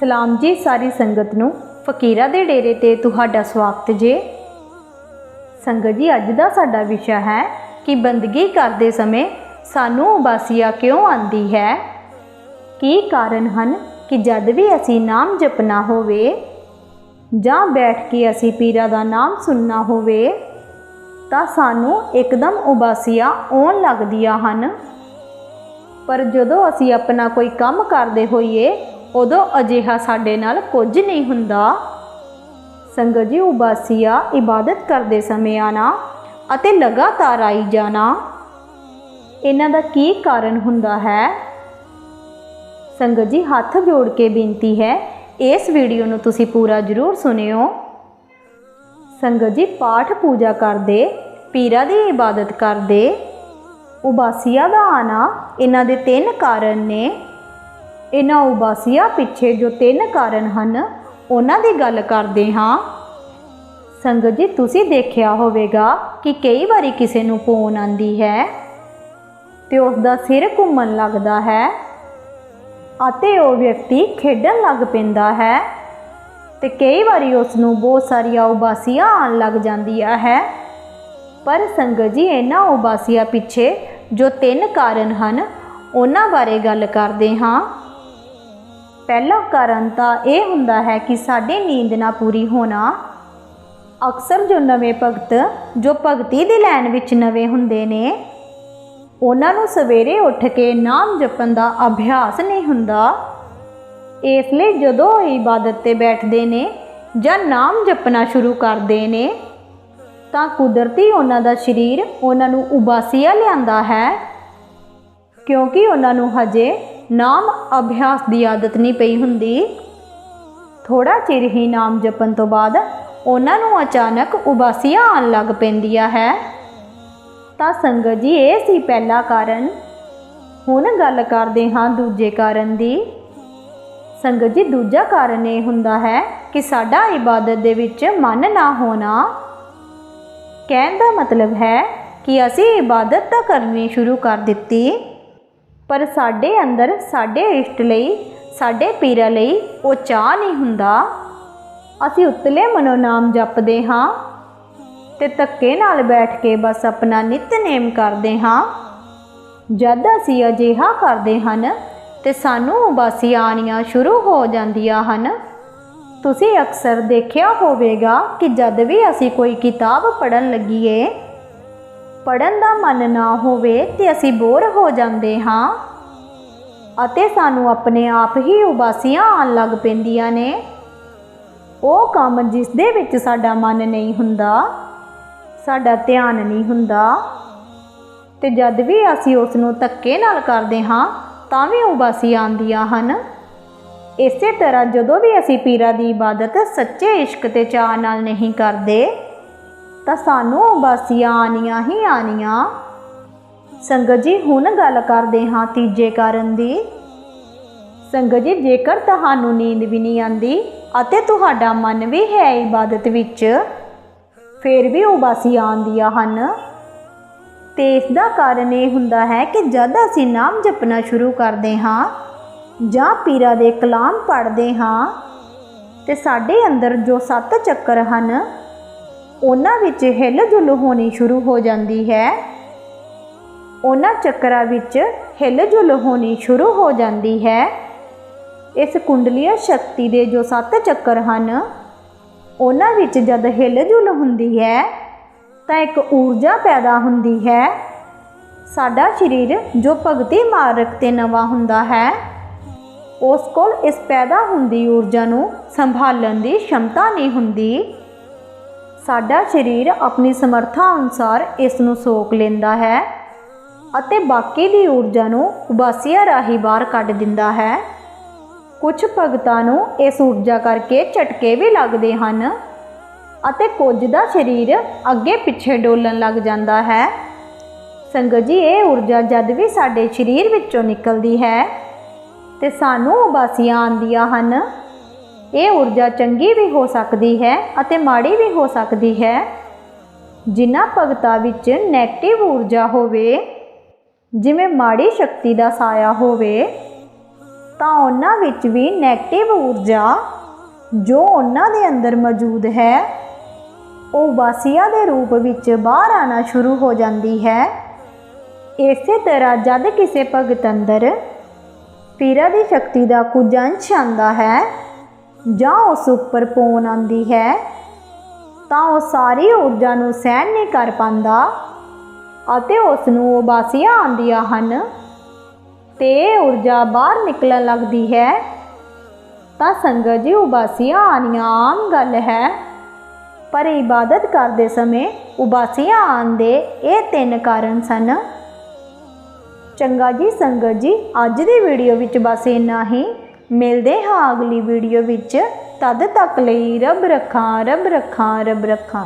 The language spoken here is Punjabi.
ਸਲਾਮ ਜੀ ਸਾਰੀ ਸੰਗਤ ਨੂੰ। ਫਕੀਰਾਂ ਦੇ ਡੇਰੇ ਤੇ ਤੁਹਾਡਾ ਸਵਾਗਤ ਜੇ। ਸੰਗਤ ਜੀ, ਅੱਜ ਦਾ ਸਾਡਾ ਵਿਸ਼ਾ ਹੈ ਕਿ ਬੰਦਗੀ ਕਰਦੇ ਸਮੇਂ ਸਾਨੂੰ ਉਬਾਸੀਆ ਕਿਉਂ ਆਂਦੀ ਹੈ? ਕੀ ਕਾਰਨ ਹਨ ਕਿ ਜਦ ਵੀ ਅਸੀਂ ਨਾਮ ਜਪਣਾ ਹੋਵੇ ਜਾਂ ਬੈਠ ਕੇ ਅਸੀਂ ਪੀਰਾਂ ਦਾ ਨਾਮ ਸੁਣਨਾ ਹੋਵੇ, ਤਾਂ ਸਾਨੂੰ ਇੱਕਦਮ ਉਬਾਸੀਆਂ ਆਉਣ ਲੱਗਦੀਆਂ ਹਨ। ਪਰ ਜਦੋਂ ਅਸੀਂ ਆਪਣਾ ਕੋਈ ਕੰਮ ਕਰਦੇ ਹੋਈਏ ਉਦੋਂ ਅਜਿਹਾ ਸਾਡੇ ਨਾਲ ਕੁਝ ਨਹੀਂ ਹੁੰਦਾ। ਸੰਗਤ ਜੀ, ਉਬਾਸੀਆ, ਇਬਾਦਤ ਕਰਦੇ ਸਮੇਂ ਆਣਾ ਅਤੇ ਲਗਾਤਾਰ ਆਈ ਜਾਣਾ। ਇਹਨਾਂ ਦਾ ਕੀ ਕਾਰਨ ਹੁੰਦਾ ਹੈ? ਸੰਗਤ ਜੀ, ਹੱਥ ਜੋੜ ਕੇ ਬੇਨਤੀ ਹੈ, ਇਸ ਵੀਡੀਓ ਨੂੰ ਤੁਸੀਂ ਪੂਰਾ ਜ਼ਰੂਰ ਸੁਣਿਓ। ਸੰਗਤ ਜੀ, ਪਾਠ ਪੂਜਾ ਕਰਦੇ, ਪੀਰਾਂ ਦੀ ਇਬਾਦਤ ਕਰਦੇ, ਉਬਾਸੀਆ ਦਾ ਆਣਾ, ਇਹਨਾਂ ਦੇ ਤਿੰਨ ਕਾਰਨ ਨੇ। ਇਹਨਾਂ ਉਬਾਸੀਆਂ ਪਿੱਛੇ ਜੋ ਤਿੰਨ ਕਾਰਨ ਹਨ, ਉਹਨਾਂ ਦੀ ਗੱਲ ਕਰਦੇ ਹਾਂ। ਸੰਗਤ ਜੀ, ਤੁਸੀਂ ਦੇਖਿਆ ਹੋਵੇਗਾ ਕਿ ਕਈ ਵਾਰੀ ਕਿਸੇ ਨੂੰ ਪੋਨ ਆਂਦੀ ਹੈ ਤੇ ਉਸ ਦਾ ਸਿਰ ਘੁੰਮਣ ਲੱਗਦਾ ਹੈ ਅਤੇ ਉਹ ਵਿਅਕਤੀ ਖੇਡਣ ਲੱਗ ਪੈਂਦਾ ਹੈ ਤੇ ਕਈ ਵਾਰੀ ਉਸ ਨੂੰ ਬਹੁਤ ਸਾਰੀਆਂ ਉਬਾਸੀਆਂ ਆਉਣ ਲੱਗ ਜਾਂਦੀਆਂ ਹੈ। ਪਰ ਸੰਗਤ ਜੀ, ਇਹਨਾਂ ਉਬਾਸੀਆਂ ਪਿੱਛੇ ਜੋ ਤਿੰਨ ਕਾਰਨ ਹਨ, ਉਹਨਾਂ ਬਾਰੇ ਗੱਲ ਕਰਦੇ ਹਾਂ। ਪਹਿਲਾ ਕਾਰਨ ਤਾਂ ਇਹ ਹੁੰਦਾ ਹੈ ਕਿ ਸਾਡੀ ਨੀਂਦ ਨਾ ਪੂਰੀ ਹੋਣਾ। ਅਕਸਰ ਜੋ ਨਵੇਂ ਭਗਤ, ਜੋ ਭਗਤੀ ਦੀ ਲਾਈਨ ਵਿੱਚ ਨਵੇਂ ਹੁੰਦੇ ਨੇ, ਉਹਨਾਂ ਨੂੰ ਸਵੇਰੇ ਉੱਠ ਕੇ ਨਾਮ ਜਪਣ ਦਾ ਅਭਿਆਸ ਨਹੀਂ ਹੁੰਦਾ। ਇਸ ਲਈ ਜਦੋਂ ਇਬਾਦਤ ਤੇ ਬੈਠਦੇ ਨੇ ਜਾਂ ਨਾਮ ਜਪਣਾ ਸ਼ੁਰੂ ਕਰਦੇ ਨੇ, ਤਾਂ ਕੁਦਰਤੀ ਉਹਨਾਂ ਦਾ ਸਰੀਰ ਉਹਨਾਂ ਨੂੰ ਉਬਾਸੀਆ ਲਿਆਂਦਾ ਹੈ। ਕਿਉਂਕਿ ਉਹਨਾਂ ਨੂੰ ਹਜੇ ਨਾਮ ਅਭਿਆਸ ਦੀ ਆਦਤ ਨਹੀਂ ਪਈ ਹੁੰਦੀ। ਥੋੜਾ ਚਿਰ ਹੀ ਨਾਮ ਜਪਣ ਤੋਂ ਬਾਅਦ ਉਹਨਾਂ ਨੂੰ ਅਚਾਨਕ ਉਬਾਸੀਆਂ ਆਉਣ ਲੱਗ ਪੈਂਦੀਆਂ ਹੈ। ਤਾਂ ਸੰਗਤ ਜੀ, ਇਹ ਸੀ ਪਹਿਲਾ ਕਾਰਨ। ਹੁਣ ਗੱਲ ਕਰਦੇ ਹਾਂ ਦੂਜੇ ਕਾਰਨ ਦੀ। ਸੰਗਤ ਜੀ, ਦੂਜਾ ਕਾਰਨ ਇਹ ਹੁੰਦਾ ਹੈ ਕਿ ਸਾਡਾ ਇਬਾਦਤ ਦੇ ਵਿੱਚ ਮਨ ਨਾ ਹੋਣਾ। ਕਹਿਣ ਦਾ ਮਤਲਬ ਹੈ ਕਿ ਅਸੀਂ ਇਬਾਦਤ ਤਾਂ ਕਰਨੀ ਸ਼ੁਰੂ ਕਰ ਦਿੱਤੀ। ਪਰ ਸਾਡੇ ਅੰਦਰ, ਸਾਡੇ ਇਸ਼ਟ ਲਈ, ਸਾਡੇ ਪੀਰਾਂ ਲਈ ਉਹ ਚਾਹ ਨਹੀਂ ਹੁੰਦਾ। ਅਸੀਂ ਉਤਲੇ ਮਨੋ ਨਾਮ ਜਪਦੇ ਹਾਂ ਤੇ ਧੱਕੇ ਨਾਲ ਬੈਠ ਕੇ ਬਸ ਆਪਣਾ ਨਿਤਨੇਮ ਕਰਦੇ ਹਾਂ। ਜਦ ਅਸੀਂ ਅਜਿਹਾ ਕਰਦੇ ਹਨ ਤੇ ਸਾਨੂੰ ਉਬਾਸੀਆਂ ਆਣੀਆਂ ਸ਼ੁਰੂ ਹੋ ਜਾਂਦੀਆਂ ਹਨ। ਤੁਸੀਂ ਅਕਸਰ ਦੇਖਿਆ ਹੋਵੇਗਾ ਕਿ ਜਦ ਵੀ ਅਸੀਂ ਕੋਈ ਕਿਤਾਬ ਪੜ੍ਹਨ ਲੱਗੀਏ ਪੜਨ ਦਾ ਮਨ ਨਾ ਹੋਵੇ ਤੇ ਅਸੀਂ ਬੋਰ ਹੋ ਜਾਂਦੇ ਹਾਂ। ਅਤੇ ਸਾਨੂੰ ਆਪਣੇ ਆਪ ਹੀ ਉਬਾਸੀਆਂ ਆਉਣ ਲੱਗ ਪੈਂਦੀਆਂ ਨੇ। ਉਹ ਕੰਮ ਜਿਸ ਦੇ ਵਿੱਚ ਸਾਡਾ ਮਨ ਨਹੀਂ ਹੁੰਦਾ, ਸਾਡਾ ਧਿਆਨ ਨਹੀਂ ਹੁੰਦਾ, ਤੇ ਜਦ ਵੀ ਅਸੀਂ ਉਸ ਨੂੰ ਧੱਕੇ ਨਾਲ ਕਰਦੇ ਹਾਂ, ਤਾਂ ਵੀ ਉਬਾਸੀ ਆਉਂਦੀਆਂ ਹਨ। ਇਸੇ ਤਰ੍ਹਾਂ ਜਦੋਂ ਵੀ ਅਸੀਂ ਪੀਰਾਂ ਦੀ ਇਬਾਦਤ ਸੱਚੇ ਇਸ਼ਕ ਤੇ ਚਾਹ ਨਾਲ ਨਹੀਂ ਕਰਦੇ ਤਾਂ ਸਾਨੂੰ ਉਬਾਸੀਆਂ ਆਣੀਆਂ ਹੀ ਆਣੀਆਂ ਸੰਗਤ ਜੀ, ਹੁਣ ਗੱਲ ਕਰਦੇ ਹਾਂ ਤੀਜੇ ਕਾਰਨ ਦੀ। ਸੰਗਤ ਜੀ, ਜੇਕਰ ਤੁਹਾਨੂੰ ਨੀਂਦ ਵੀ ਨਹੀਂ ਆਂਦੀ ਅਤੇ ਤੁਹਾਡਾ ਮਨ ਵੀ ਹੈ ਇਬਾਦਤ ਵਿੱਚ, ਫਿਰ ਵੀ ਉਬਾਸੀਆਂ ਆਉਂਦੀਆਂ ਹਨ। ਤੇ ਇਸ ਦਾ ਕਾਰਨ ਇਹ ਹੁੰਦਾ ਹੈ ਕਿ ਜਦ ਅਸੀਂ ਨਾਮ ਜਪਣਾ ਸ਼ੁਰੂ ਕਰਦੇ ਹਾਂ ਜਾਂ ਪੀਰਾਂ ਦੇ ਕਲਾਮ ਪੜ੍ਹਦੇ ਹਾਂ, ਤੇ ਸਾਡੇ ਅੰਦਰ ਜੋ ਸੱਤ ਚੱਕਰ ਹਨ ਉਹਨਾਂ ਵਿੱਚ ਹਿੱਲ ਜੁਲ ਹੋਣੀ ਸ਼ੁਰੂ ਹੋ ਜਾਂਦੀ ਹੈ। ਉਹਨਾਂ ਚੱਕਰਾਂ ਵਿੱਚ ਹਿੱਲ ਜੁਲ ਹੋਣੀ ਸ਼ੁਰੂ ਹੋ ਜਾਂਦੀ ਹੈ। ਇਸ ਕੁੰਡਲੀਆ ਸ਼ਕਤੀ ਦੇ ਜੋ ਸੱਤ ਚੱਕਰ ਹਨ, ਉਹਨਾਂ ਵਿੱਚ ਜਦ ਹਿੱਲ ਜੁਲ ਹੁੰਦੀ ਹੈ, ਤਾਂ ਇੱਕ ਊਰਜਾ ਪੈਦਾ ਹੁੰਦੀ ਹੈ। ਸਾਡਾ ਸਰੀਰ ਜੋ ਭਗਤੀ ਮਾਰਗ ਤੇ ਨਵਾਂ ਹੁੰਦਾ ਹੈ, ਉਸ ਕੋਲ ਇਸ ਪੈਦਾ ਹੁੰਦੀ ਊਰਜਾ ਨੂੰ ਸੰਭਾਲਣ ਦੀ ਸ਼ਮਤਾ ਨਹੀਂ ਹੁੰਦੀ। ਸਾਡਾ ਸਰੀਰ ਆਪਣੀ ਸਮਰੱਥਾ ਅਨੁਸਾਰ ਇਸ ਨੂੰ ਸੋਖ ਲੈਂਦਾ ਹੈ ਅਤੇ ਬਾਕੀ ਦੀ ਊਰਜਾ ਨੂੰ ਉਬਾਸੀਆਂ ਰਾਹੀਂ ਬਾਹਰ ਕੱਢ ਦਿੰਦਾ ਹੈ। ਕੁਝ ਭਗਤਾਂ ਨੂੰ ਇਸ ਊਰਜਾ ਕਰਕੇ ਝਟਕੇ ਵੀ ਲੱਗਦੇ ਹਨ ਅਤੇ ਕੁਝ ਦਾ ਸਰੀਰ ਅੱਗੇ ਪਿੱਛੇ ਡੋਲਣ ਲੱਗ ਜਾਂਦਾ ਹੈ। ਸੰਗਤ ਜੀ, ਇਹ ਊਰਜਾ ਜਦ ਵੀ ਸਾਡੇ ਸਰੀਰ ਵਿੱਚੋਂ ਨਿਕਲਦੀ ਹੈ ਤੇ ਸਾਨੂੰ ਉਬਾਸੀਆਂ ਆਉਂਦੀਆਂ ਹਨ। ਇਹ ਊਰਜਾ ਚੰਗੀ ਵੀ ਹੋ ਸਕਦੀ ਹੈ ਅਤੇ ਮਾੜੀ ਵੀ ਹੋ ਸਕਦੀ ਹੈ। ਜਿਨ੍ਹਾਂ ਭਗਤਾਂ ਵਿੱਚ 네ਗੇਟਿਵ ਊਰਜਾ ਹੋਵੇ, ਜਿਵੇਂ ਮਾੜੀ ਸ਼ਕਤੀ ਦਾ ਸਾਇਆ ਹੋਵੇ, ਤਾਂ ਉਹਨਾਂ ਵਿੱਚ ਵੀ 네ਗੇਟਿਵ ਊਰਜਾ ਜੋ ਉਹਨਾਂ ਦੇ ਅੰਦਰ ਮੌਜੂਦ ਹੈ, ਉਹ ਉਬਾਸੀਆਂ ਦੇ ਰੂਪ ਵਿੱਚ ਬਾਹਰ ਆਣਾ ਸ਼ੁਰੂ ਹੋ ਜਾਂਦੀ ਹੈ। ਇਸੇ ਤਰ੍ਹਾਂ ਜਦ ਕਿਸੇ ਭਗਤ ਅੰਦਰ ਪੀਰਾ ਦੀ ਸ਼ਕਤੀ ਦਾ ਕੁਝ ਅੰਸ਼ ਆਂਦਾ ਹੈ ਜਾਂ ਉਸ ਉੱਪਰ ਪੌਣ ਆਂਦੀ ਹੈ, ਤਾਂ ਉਹ ਸਾਰੀ ਊਰਜਾ ਨੂੰ ਸਹਿਣ ਨਹੀਂ ਕਰ ਪਾਉਂਦਾ ਅਤੇ ਉਸ ਨੂੰ ਉਬਾਸੀਆਂ ਆਉਂਦੀਆਂ ਹਨ ਤੇ ਊਰਜਾ ਬਾਹਰ ਨਿਕਲਣ ਲੱਗਦੀ ਹੈ। ਤਾਂ ਸੰਗਤ ਜੀ, ਉਬਾਸੀਆਂ ਆਉਣੀਆਂ ਆਮ ਗੱਲ ਹੈ, ਪਰ ਇਬਾਦਤ ਕਰਦੇ ਸਮੇਂ ਉਬਾਸੀਆਂ ਆਉਣ ਦੇ ਇਹ ਤਿੰਨ ਕਾਰਨ ਸਨ। ਚੰਗਾ ਜੀ, ਸੰਗਤ ਜੀ, ਅੱਜ ਦੀ ਵੀਡੀਓ ਵਿੱਚ ਬਸ ਇੰਨਾ ਹੀ। ਮਿਲਦੇ ਹਾਂ ਅਗਲੀ ਵੀਡੀਓ ਵਿੱਚ। ਤਦ ਤੱਕ ਲਈ ਰੱਬ ਰੱਖਾਂ ਰੱਬ ਰੱਖਾਂ ਰੱਬ ਰੱਖਾਂ।